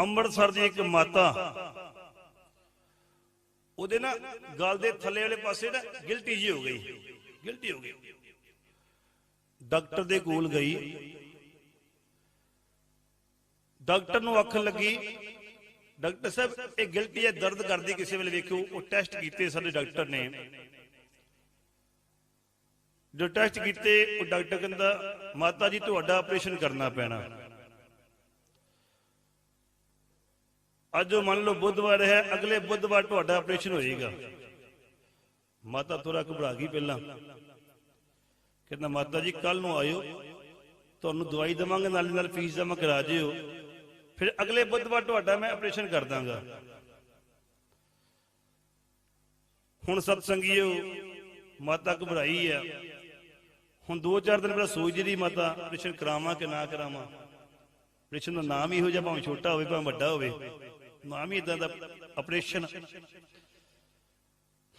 ਅੰਮ੍ਰਿਤਸਰ ਦੀ ਇੱਕ ਮਾਤਾ। ਉਹਦੇ ਨਾ ਗਲ ਦੇ ਥੱਲੇ ਵਾਲੇ ਪਾਸੇ ਨਾ ਗਿਲਟੀ ਜੀ ਹੋ ਗਈ। ਗਿਲਟੀ ਹੋ ਗਈ। ਡਾਕਟਰ ਦੇ ਕੋਲ ਗਈ। ਡਾਕਟਰ ਨੂੰ ਅੱਖ ਲੱਗੀ, ਡਾਕਟਰ ਸਾਹਿਬ, ਇਹ ਗਿਲਟੀ ਹੈ ਦਰਦ ਕਰਦੀ ਕਿਸੇ ਵੇਲੇ ਵੇਖਿਓ। ਉਹ ਟੈਸਟ ਕੀਤੇ ਸਾਡੇ ਡਾਕਟਰ ਨੇ। ਜੋ ਟੈਸਟ ਕੀਤੇ, ਉਹ ਡਾਕਟਰ ਕਹਿੰਦਾ, ਮਾਤਾ ਜੀ, ਤੁਹਾਡਾ ਆਪਰੇਸ਼ਨ ਕਰਨਾ ਪੈਣਾ। ਅੱਜ ਉਹ ਮੰਨ ਲਓ ਬੁੱਧਵਾਰ ਹੈ, ਅਗਲੇ ਬੁੱਧਵਾਰ ਤੁਹਾਡਾ ਆਪਰੇਸ਼ਨ ਹੋਏਗਾ। ਮਾਤਾ ਥੋੜਾ ਘਬਰਾ ਗਈ ਪਹਿਲਾਂ। ਕਹਿੰਦਾ, ਮਾਤਾ ਜੀ ਕੱਲ ਨੂੰ ਆਇਓ। ਤੁਹਾਨੂੰ ਦਵਾਈ ਦੇਵਾਂਗੇ, ਨਾਲ ਨਾਲ ਫੀਸ ਜਮ੍ਹਾਂ ਕਰਾ ਜਿਓ। ਫਿਰ ਅਗਲੇ ਬੁੱਧਵਾਰ ਤੁਹਾਡਾ ਮੈਂ ਆਪਰੇਸ਼ਨ ਕਰ ਦਾਂਗਾ। ਹੁਣ ਸਤਸੰਗੀਓ, ਮਾਤਾ ਘਬਰਾਈ ਆ। ਹੁਣ 2-4 ਦਿਨ ਮੇਰਾ ਸੋਚ ਰਹੀ ਮਾਤਾ ਆਪਰੇਸ਼ਨ ਕਰਾਵਾਂ ਕਿ ਨਾ ਕਰਾਵਾਂ। ਆਪਰੇਸ਼ਨ ਦਾ ਨਾਮ ਹੀ ਹੋ ਜਿਹਾ, ਭਾਵੇਂ ਛੋਟਾ ਹੋਵੇ, ਭਾਵੇਂ ਵੱਡਾ ਹੋਵੇ। ਨਾਮ ਹੀ ਇਦਾਂ ਦਾ ਆਪਰੇਸ਼ਨ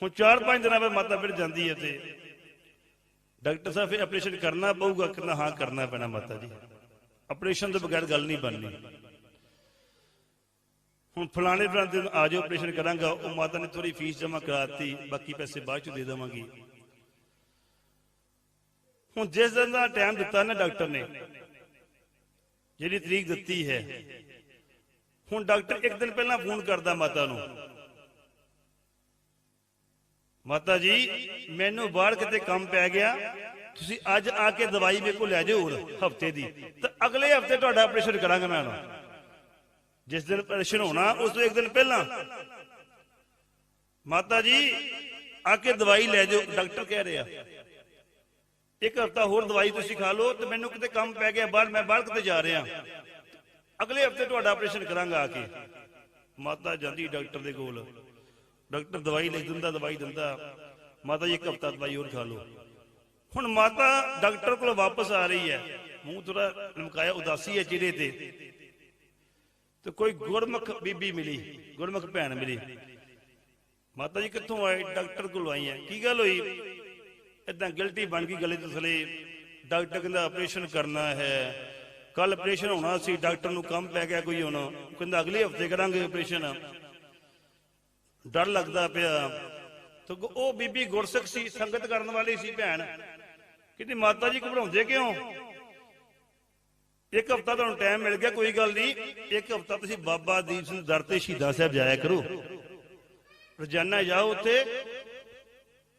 ਹੁਣ 4-5 ਦਿਨਾਂ ਬਾਅਦ ਮਾਤਾ ਫਿਰ ਜਾਂਦੀ ਹੈ ਤੇ ਡਾਕਟਰ ਸਾਹਿਬ ਫਿਰ ਆਪਰੇਸ਼ਨ ਕਰਨਾ ਪਊਗਾ, ਕਹਿੰਦਾ ਹਾਂ, ਕਰਨਾ ਪੈਣਾ ਮਾਤਾ ਜੀ। ਆਪਰੇਸ਼ਨ ਤੋਂ ਬਗੈਰ ਗੱਲ ਨਹੀਂ ਬਣਨੀ। ਹੁਣ ਫਲਾਣੇ ਫਲਾਣੇ ਦਿਨ ਆ ਜਾਓ ਆਪਰੇਸ਼ਨ ਕਰਾਂਗਾ, ਉਹ ਮਾਤਾ ਨੇ ਥੋੜੀ ਫੀਸ ਜਮ੍ਹਾਂ ਕਰਾਤੀ, ਬਾਕੀ ਪੈਸੇ ਬਾਅਦ ਚ ਦੇ ਦੇਵਾਂਗੀ। ਹੁਣ ਜਿਸ ਦਿਨ ਦਾ ਟਾਈਮ ਦਿੱਤਾ ਨਾ ਡਾਕਟਰ ਨੇ, ਜਿਹੜੀ ਤਰੀਕ ਦਿੱਤੀ ਹੈ ਹੁਣ ਡਾਕਟਰ ਇੱਕ ਦਿਨ ਪਹਿਲਾਂ ਫੋਨ ਕਰਦਾ ਮਾਤਾ ਨੂੰ। ਮਾਤਾ ਜੀ, ਮੈਨੂੰ ਬਾਹਰ ਕਿਤੇ ਕੰਮ ਪੈ ਗਿਆ। ਤੁਸੀਂ ਅੱਜ ਆ ਕੇ ਦਵਾਈ ਮੇਰੇ ਕੋਲ ਲੈ ਜਾਓ ਹਫ਼ਤੇ ਦੀ। ਤਾਂ ਅਗਲੇ ਹਫ਼ਤੇ ਤੁਹਾਡਾ ਆਪਰੇਸ਼ਨ ਕਰਾਂਗਾ ਮੈਂ ਜਿਸ ਦਿਨ ਆਪਰੇਸ਼ਨ ਹੋਣਾ, ਉਸ ਤੋਂ ਇੱਕ ਦਿਨ ਪਹਿਲਾਂ। ਮਾਤਾ ਜੀ, ਆ ਕੇ ਦਵਾਈ ਲੈ ਜਾਓ, ਡਾਕਟਰ ਕਹਿ ਰਿਹਾ। ਇੱਕ ਹਫਤਾ ਹੋਰ ਦਵਾਈ ਤੁਸੀਂ ਖਾ ਲਓ ਤੇ ਮੈਨੂੰ ਕਿਤੇ ਕੰਮ ਪੈ ਗਿਆ, ਬਾਹਰ ਮੈਂ ਬਾਹਰ ਕਿਤੇ ਜਾ ਰਿਹਾ। ਅਗਲੇ ਹਫ਼ਤੇ ਤੁਹਾਡਾ ਆਪਰੇਸ਼ਨ ਕਰਾਂਗਾ ਆ ਕੇ। ਮਾਤਾ ਜਾਂਦੀ ਡਾਕਟਰ ਦੇ ਕੋਲ। ਡਾਕਟਰ ਦਵਾਈ ਲਿਖ ਦਿੰਦਾ, ਦਵਾਈ ਦਿੰਦਾ। ਮਾਤਾ ਜੀ, ਇੱਕ ਹਫਤਾ ਦਵਾਈ ਹੋਰ ਖਾ ਲਓ। ਹੁਣ ਮਾਤਾ ਡਾਕਟਰ ਕੋਲ ਵਾਪਸ ਆ ਰਹੀ ਹੈ। ਮੂੰਹ ਥੋੜਾ ਲਮਕਾਇਆ ਉਦਾਸੀ ਹੈ ਚਿਹਰੇ ਤੇ। ਤੇ ਕੋਈ ਗੁਰਮੁਖ ਬੀਬੀ ਮਿਲੀ, ਗੁਰਮੁਖ ਭੈਣ ਮਿਲੀ। ਮਾਤਾ ਜੀ, ਕਿੱਥੋਂ ਆਏ? ਡਾਕਟਰ ਕੋਲ ਆਈ ਹੈ। ਕੀ ਗੱਲ ਹੋਈ? ਇਦਾਂ ਗਿਲਟੀ ਬਣ ਗਈ ਗਲੇ ਤੋਂ ਥਲੇ। ਡਾਕਟਰ ਕਹਿੰਦਾ ਆਪਰੇਸ਼ਨ ਕਰਨਾ ਹੈ। ਕੱਲ ਆਪਰੇਸ਼ਨ ਹੋਣਾ ਸੀ ਡਾਕਟਰ ਨੂੰ ਕੰਮ ਪੈ ਗਿਆ ਕੋਈ ਹੁਣ। ਕਹਿੰਦਾ ਅਗਲੇ ਹਫ਼ਤੇ ਕਰਾਂਗੇ ਆਪਰੇਸ਼ਨ ਡਰ ਲੱਗਦਾ ਪਿਆ। ਤੇ ਉਹ ਬੀਬੀ ਗੁਰਸਿੱਖ ਸੀ, ਸੰਗਤ ਕਰਨ ਵਾਲੀ ਸੀ ਭੈਣ। ਕਹਿੰਦੀ, ਮਾਤਾ ਜੀ ਘਬਰਾਉਂਦੇ ਕਿਉਂ? ਇੱਕ ਹਫਤਾ ਤੁਹਾਨੂੰ ਟਾਈਮ ਮਿਲ ਗਿਆ, ਕੋਈ ਗੱਲ ਨਹੀਂ। ਇੱਕ ਹਫਤਾ ਤੁਸੀਂ ਬਾਬਾ ਦੀਪ ਸਿੰਘ ਦਰ ਤੇ ਸ਼ਹੀਦਾਂ ਸਾਹਿਬ ਜਾਇਆ ਕਰੋ। ਰੋਜ਼ਾਨਾ ਜਾਓ ਉੱਥੇ।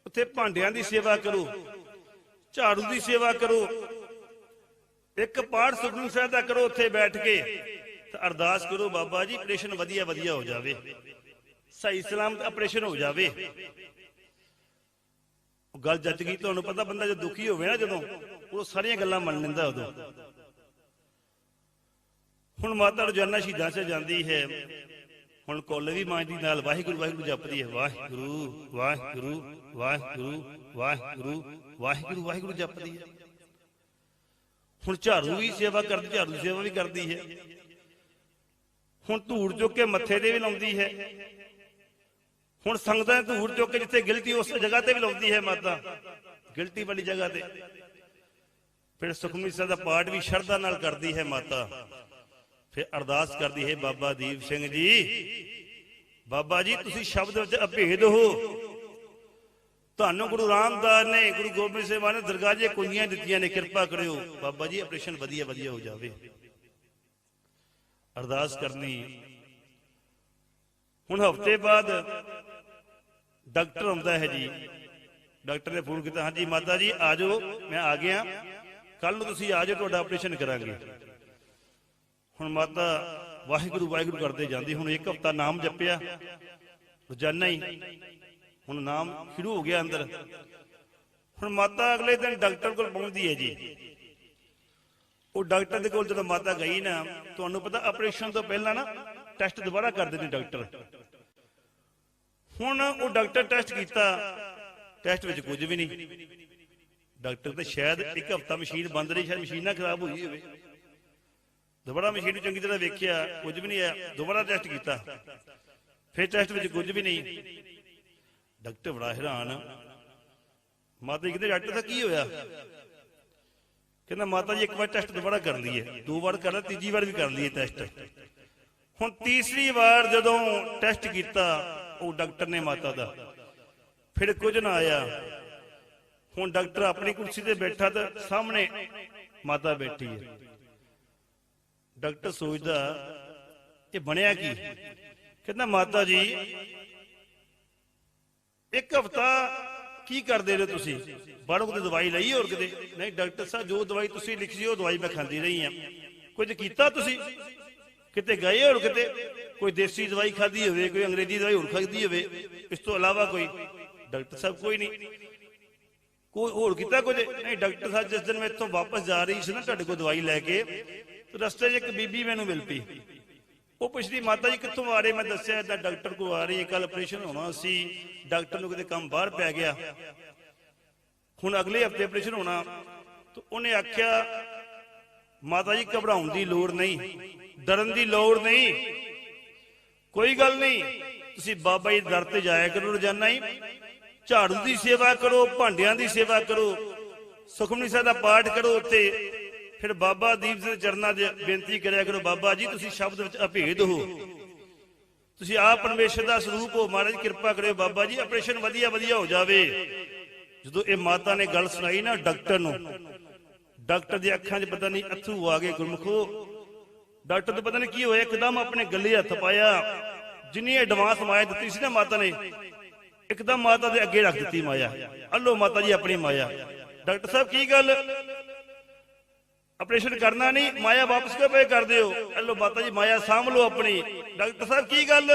ਉੱਥੇ ਭਾਂਡਿਆਂ ਦੀ ਸੇਵਾ ਕਰੋ। ਝਾੜੂ ਦੀ ਸੇਵਾ ਕਰੋ। ਇੱਕ ਪਾਠ ਸੁਖਮਨੀ ਸਾਹਿਬ ਦਾ ਕਰੋ, ਉੱਥੇ ਬੈਠ ਕੇ। ਤੇ ਅਰਦਾਸ ਕਰੋ, ਬਾਬਾ ਜੀ ਆਪਰੇਸ਼ਨ ਵਧੀਆ ਵਧੀਆ ਹੋ ਜਾਵੇ। ਸਹੀ ਸਲਾਮਤ ਆਪਰੇਸ਼ਨ ਹੋ ਜਾਵੇ। ਉਹ ਗੱਲ ਜੱਜ ਗਈ, ਤੁਹਾਨੂੰ ਪਤਾ ਬੰਦਾ ਜਦ ਦੁਖੀ ਹੋਵੇ ਨਾ ਜਦੋਂ, ਉਹ ਸਾਰੀਆਂ ਗੱਲਾਂ ਮੰਨ ਲੈਂਦਾ ਉਦੋਂ। ਹੁਣ ਮਾਤਾ ਰੋਜ਼ਾਨਾ ਸ਼ਹੀਦਾਂ ਚ ਜਾਂਦੀ ਹੈ। ਹੁਣ ਕੁੱਲ ਵੀ ਮਾਂਜਦੀ ਨਾਲ ਵਾਹਿਗੁਰੂ ਵਾਹਿਗੁਰੂ ਜਪਦੀ ਹੈ। ਵਾਹਿਗੁਰੂ ਵਾਹਿਗੁਰੂ ਵਾਹਿਗੁਰੂ ਵਾਹਿਗੁਰੂ ਵਾਹਿਗੁਰੂ ਵਾਹਿਗੁਰੂ ਜਪਦੀ ਹੈ। ਹੁਣ ਝਾੜੂ ਵੀ ਸੇਵਾ ਕਰਦੀ, ਝਾੜੂ ਸੇਵਾ ਵੀ ਕਰਦੀ ਹੈ। ਹੁਣ ਧੂੜ ਚੁੱਕ ਕੇ ਮੱਥੇ ਤੇ ਵੀ ਲਾਉਂਦੀ ਹੈ। ਹੁਣ ਸੰਗਤਾਂ ਧੂੜ ਚੁੱਕ ਕੇ ਜਿੱਥੇ ਗਿਲਟੀ ਉਸ ਜਗ੍ਹਾ ਤੇ ਵੀ ਲਾਉਂਦੀ ਹੈ ਮਾਤਾ। ਗਿਲਟੀ ਵਾਲੀ ਜਗ੍ਹਾ ਤੇ। ਫਿਰ ਸੁਖਮਨੀ ਸਾਹਿਬ ਦਾ ਪਾਠ ਵੀ ਸ਼ਰਧਾ ਨਾਲ ਕਰਦੀ ਹੈ ਮਾਤਾ। ਫਿਰ ਅਰਦਾਸ ਕਰਦੀ ਹੈ, ਬਾਬਾ ਦੀਪ ਸਿੰਘ ਜੀ, ਬਾਬਾ ਜੀ, ਤੁਸੀਂ ਸ਼ਬਦ ਵਿੱਚ ਅਭੇਦ ਹੋ। ਤੁਹਾਨੂੰ ਗੁਰੂ ਰਾਮਦਾਸ ਨੇ, ਗੁਰੂ ਗੋਬਿੰਦ ਸਿੰਘ ਨੇ ਦਰਗਾਹ ਕੁੰਜੀਆਂ ਦਿੱਤੀਆਂ ਨੇ, ਕਿਰਪਾ ਕਰਿਓ। ਬਾਬਾ ਜੀ ਆਪਰੇਸ਼ਨ ਵਧੀਆ ਵਧੀਆ ਹੋ ਜਾਵੇ। ਅਰਦਾਸ ਕਰਨੀ। ਹੁਣ ਹਫ਼ਤੇ ਬਾਅਦ ਡਾਕਟਰ ਆਉਂਦਾ ਹੈ ਜੀ। ਡਾਕਟਰ ਨੇ ਫੋਨ ਕੀਤਾ, ਹਾਂਜੀ ਮਾਤਾ ਜੀ, ਆ ਜਾਓ, ਮੈਂ ਆ ਗਿਆ। ਕੱਲ ਨੂੰ ਤੁਸੀਂ ਆ ਜਾਓ, ਤੁਹਾਡਾ ਆਪਰੇਸ਼ਨ ਕਰਾਂਗੇ। ਹੁਣ ਮਾਤਾ, ਵਾਹਿਗੁਰੂ ਵਾਹਿਗੁਰੂ ਕਰਦੇ ਜਾਂਦੀ, ਹੁਣ ਇੱਕ ਹਫਤਾ ਨਾਮ ਜਪਿਆ। ਰੋਜ਼ਾਨਾ ਹੀ। ਹੁਣ ਨਾਮ ਸ਼ੁਰੂ ਹੋ ਗਿਆ ਅੰਦਰ। ਹੁਣ ਮਾਤਾ ਅਗਲੇ ਦਿਨ ਡਾਕਟਰ ਕੋਲ ਪਹੁੰਚਦੀ ਹੈ ਜੀ। ਉਹ ਡਾਕਟਰ ਦੇ ਕੋਲ ਜਦੋਂ ਮਾਤਾ ਗਈ ਨਾ, ਤੁਹਾਨੂੰ ਪਤਾ ਆਪਰੇਸ਼ਨ ਤੋਂ ਪਹਿਲਾਂ ਨਾ ਟੈਸਟ ਦੁਬਾਰਾ ਕਰਦੇ ਨੇ ਡਾਕਟਰ। ਹੁਣ ਉਹ ਡਾਕਟਰ ਟੈਸਟ ਕੀਤਾ, ਟੈਸਟ ਵਿੱਚ ਕੁਝ ਵੀ ਨਹੀਂ। ਡਾਕਟਰ ਤੇ ਸ਼ਾਇਦ ਇੱਕ ਹਫਤਾ ਮਸ਼ੀਨ ਬੰਦ ਰਹੀ, ਸ਼ਾਇਦ ਮਸ਼ੀਨ ਨਾ ਖਰਾਬ ਹੋਈ ਹੋਵੇ। ਦੁਬਾਰਾ ਮਸ਼ੀਨ ਨੂੰ ਚੰਗੀ ਤਰ੍ਹਾਂ ਵੇਖਿਆ, ਕੁਝ ਵੀ ਨਹੀਂ ਆਇਆ, ਦੁਬਾਰਾ ਟੈਸਟ ਕੀਤਾ। ਫਿਰ ਟੈਸਟ ਵਿੱਚ ਕੁਝ ਵੀ ਨਹੀਂ। ਡਾਕਟਰ ਬੜਾ ਹੈਰਾਨ ਮਾਤਾ ਜੀ ਕਹਿੰਦੇ ਡਾਕਟਰ ਦਾ ਕੀ ਹੋਇਆ? ਕਹਿੰਦਾ ਮਾਤਾ ਜੀ ਇੱਕ ਵਾਰ ਟੈਸਟ ਦੁਬਾਰਾ ਕਰ ਲਈਏ। ਦੋ ਵਾਰ ਕਰ ਲਿਆ ਤੀਜੀ ਵਾਰ ਵੀ ਕਰ ਲਈਏ ਟੈਸਟ। ਹੁਣ ਤੀਸਰੀ ਵਾਰ ਜਦੋਂ ਟੈਸਟ ਕੀਤਾ, ਉਹ ਡਾਕਟਰ ਨੇ ਮਾਤਾ ਦਾ। ਫਿਰ ਕੁਝ ਨਾ ਆਇਆ। ਹੁਣ ਡਾਕਟਰ ਆਪਣੀ ਕੁਰਸੀ ਤੇ ਬੈਠਾ ਤੇ ਸਾਹਮਣੇ ਮਾਤਾ ਬੈਠੀ ਹੈ। ਡਾਕਟਰ ਸੋਚਦਾ, ਇਹ ਬਣਿਆ ਕੀ? ਕਹਿੰਦਾ ਮਾਤਾ ਜੀ ਇੱਕ ਹਫਤਾ ਕੀ ਕਰਦੇ ਰਹੇ ਤੁਸੀਂ? ਬਾਹਰੋਂ ਕਿਤੇ ਦਵਾਈ ਲਈ ਹੋਰ ਕਿਤੇ? ਨਹੀਂ, ਡਾਕਟਰ ਸਾਹਿਬ, ਜੋ ਦਵਾਈ ਤੁਸੀਂ ਲਿਖੀ ਸੀ, ਉਹ ਦਵਾਈ ਮੈਂ ਖਾਂਦੀ ਰਹੀ ਆ ਕੁਝ ਕੀਤਾ ਤੁਸੀਂ? ਕਿਤੇ ਗਏ ਹੋਰ ਕਿਤੇ? ਕੋਈ ਦੇਸੀ ਦਵਾਈ ਖਾਧੀ ਹੋਵੇ, ਕੋਈ ਅੰਗਰੇਜ਼ੀ ਦਵਾਈ ਹੋਰ ਖਾਧੀ ਹੋਵੇ? ਇਸ ਤੋਂ ਇਲਾਵਾ ਕੋਈ? ਡਾਕਟਰ ਸਾਹਿਬ, ਕੋਈ ਨਹੀਂ। ਕੋਈ ਹੋਰ ਕੀਤਾ ਕੁਝ? ਨਹੀਂ, ਡਾਕਟਰ ਸਾਹਿਬ, ਜਿਸ ਦਿਨ ਮੈਂ ਇੱਥੋਂ ਵਾਪਸ ਜਾ ਰਹੀ ਸੀ ਨਾ, ਤੁਹਾਡੇ ਕੋਲ ਦਵਾਈ ਲੈ ਕੇ, ਤੇ ਰਸਤੇ 'ਚ ਇੱਕ ਬੀਬੀ ਮੈਨੂੰ ਮਿਲ ਪਈ। ਉਹ ਪੁੱਛਦੀ, ਮਾਤਾ ਜੀ, ਕਿੱਥੋਂ ਆ ਰਹੇ? ਮੈਂ ਦੱਸਿਆ ਏਦਾਂ ਡਾਕਟਰ ਕੋ ਆ ਰਹੀ ਕੱਲ ਆਪਰੇਸ਼ਨ ਹੋਣਾ ਸੀ। ਡਾਕਟਰ ਨੂੰ ਕਿਤੇ ਕੰਮ ਬਾਹਰ ਪੈ ਗਿਆ। ਹੁਣ ਅਗਲੇ ਹਫ਼ਤੇ ਆਪਰੇਸ਼ਨ ਹੋਣਾ। ਤਾਂ ਉਹਨੇ ਆਖਿਆ, ਮਾਤਾ ਜੀ, ਘਬਰਾਉਣ ਦੀ ਲੋੜ ਨਹੀਂ। ਡਰਨ ਦੀ ਲੋੜ ਨਹੀਂ। ਕੋਈ ਗੱਲ ਨਹੀਂ। ਤੁਸੀਂ ਬਾਬਾ ਜੀ ਦਰ ਤੇ ਜਾਇਆ ਕਰੋ, ਰੋਜ਼ਾਨਾ ਹੀ। ਝਾੜੂ ਦੀ ਸੇਵਾ ਕਰੋ, ਭਾਂਡਿਆਂ ਦੀ ਸੇਵਾ ਕਰੋ। ਸੁਖਮਨੀ ਸਾਹਿਬ ਦਾ ਪਾਠ ਕਰੋ ਉੱਤੇ ਫਿਰ ਬਾਬਾ ਦੀਪ ਸਿੰਘ ਚਰਨਾਂ ਦੇ ਬੇਨਤੀ ਕਰਿਆ ਕਰੋ, ਬਾਬਾ ਜੀ, ਤੁਸੀਂ ਸ਼ਬਦ ਵਿੱਚ ਅਭੇਦ ਹੋ। ਤੁਸੀਂ ਆਪ ਪਰਮੇਸ਼ਰ ਦਾ ਸਰੂਪ ਹੋ, ਮਹਾਰਾਜ, ਕਿਰਪਾ ਕਰਿਓ, ਬਾਬਾ ਜੀ, ਆਪਰੇਸ਼ਨ ਵਧੀਆ ਵਧੀਆ ਹੋ ਜਾਵੇ। ਜਦੋਂ ਇਹ ਮਾਤਾ ਨੇ ਗੱਲ ਸੁਣਾਈ ਨਾ ਡਾਕਟਰ ਨੂੰ, ਡਾਕਟਰ ਦੀ ਅੱਖਾਂ 'ਚ ਪਤਾ ਨਹੀਂ ਅਥਰੂ ਆ ਗਏ ਗੁਰਮਖੋ। ਡਾਕਟਰ ਤੋਂ ਪਤਾ ਨਹੀਂ ਕੀ ਹੋਇਆ, ਇੱਕਦਮ ਆਪਣੇ ਗੱਲੇ ਹੱਥ ਪਾਇਆ। ਜਿੰਨੀ ਐਡਵਾਂਸ ਮਾਇਆ ਦਿੱਤੀ ਸੀ ਨਾ ਮਾਤਾ ਨੇ, ਇੱਕਦਮ ਮਾਤਾ ਦੇ ਅੱਗੇ ਰੱਖ ਦਿੱਤੀ ਮਾਇਆ। ਅੱਲੋ ਮਾਤਾ ਜੀ, ਆਪਣੀ ਮਾਇਆ। ਡਾਕਟਰ ਸਾਹਿਬ, ਕੀ ਗੱਲ? ਆਪਰੇਸ਼ਨ ਕਰਨਾ ਨਹੀਂ, ਮਾਇਆ ਵਾਪਸ ਕਿਉਂ ਪਏ ਕਰਦੇ ਹੋ? ਅੱਲੋ ਮਾਤਾ ਜੀ, ਮਾਇਆ ਸਾਂਭ ਲਓ ਆਪਣੀ। ਡਾਕਟਰ ਸਾਹਿਬ, ਕੀ ਗੱਲ?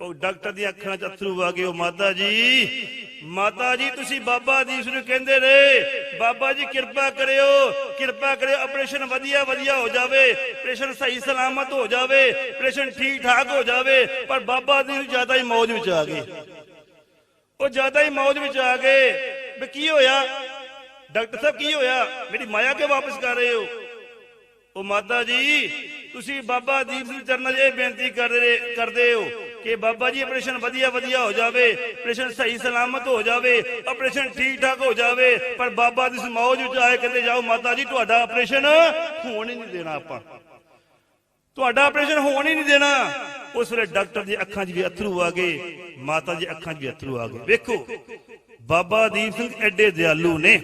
ਉਹ ਡਾਕਟਰ ਦੀਆਂ ਅੱਖਾਂ 'ਚ ਅਥਰੂ ਆ ਗਏ, ਉਹ ਮਾਤਾ ਜੀ। ਮਾਤਾ ਜੀ, ਤੁਸੀਂ ਬਾਬਾ ਦੀਸ ਨੂੰ ਕਹਿੰਦੇ ਰਹੇ ਬਾਬਾ ਜੀ ਕਿਰਪਾ ਕਰਿਓ ਕਿਰਪਾ ਕਰਿਓ, ਆਪਰੇਸ਼ਨ ਵਧੀਆ ਵਧੀਆ ਹੋ ਜਾਵੇ, ਆਪਰੇਸ਼ਨ ਸਹੀ ਸਲਾਮਤ ਹੋ ਜਾਵੇ, ਆਪਰੇਸ਼ਨ ਠੀਕ ਠਾਕ ਹੋ ਜਾਵੇ, ਪਰ ਬਾਬਾ ਜੀ ਨੂੰ ਜ਼ਿਆਦਾ ਹੀ ਮੌਜ ਵਿੱਚ ਆ ਗਏ ਉਹ ਜ਼ਿਆਦਾ ਹੀ ਮੌਜ ਵਿੱਚ ਆ ਗਏ, ਵੀ ਕੀ ਹੋਇਆ? ਡਾਕਟਰ ਸਾਹਿਬ ਕੀ ਹੋਇਆ? ਮੇਰੀ ਮਾਇਆ ਕਿ ਵਾਪਸ ਕਰ ਰਹੇ ਹੋ? ਉਹ ਮਾਤਾ ਜੀ, ਤੁਸੀਂ ਬਾਬਾ ਦੀਪ ਸਿੰਘ ਚਰਨਾਂ 'ਚ ਇਹ ਬੇਨਤੀ ਕਰਦੇ ਕਰਦੇ ਹੋ ਕਿ ਬਾਬਾ ਜੀ, ਆਪਰੇਸ਼ਨ ਵਧੀਆ ਵਧੀਆ ਹੋ ਜਾਵੇ, ਆਪਰੇਸ਼ਨ ਸਹੀ ਸਲਾਮਤ ਹੋ ਜਾਵੇ, ਆਪਰੇਸ਼ਨ ਠੀਕ ਠਾਕ ਹੋ ਜਾਵੇ, ਪਰ ਬਾਬਾ ਦੀ ਮੌਜ ਵਿੱਚ ਆਏ ਕਹਿੰਦੇ ਜਾਓ, ਮਾਤਾ ਜੀ, ਤੁਹਾਡਾ ਆਪਰੇਸ਼ਨ ਹੋਣ ਹੀ ਨਹੀਂ ਦੇਣਾ ਆਪਾਂ। ਤੁਹਾਡਾ ਆਪਰੇਸ਼ਨ ਹੋਣ ਹੀ ਨਹੀਂ ਦੇਣਾ। ਉਸ ਵੇਲੇ ਡਾਕਟਰ ਦੀ ਅੱਖਾਂ 'ਚ ਵੀ ਅਥਰੂ ਆ ਗਏ, ਮਾਤਾ ਦੀ ਅੱਖਾਂ 'ਚ ਵੀ ਅਥਰੂ ਆ ਗਏ। ਵੇਖੋ ਬਾਬਾ ਦੀਪ ਸਿੰਘ ਐਡੇ ਦਿਆਲੂ ਨੇ।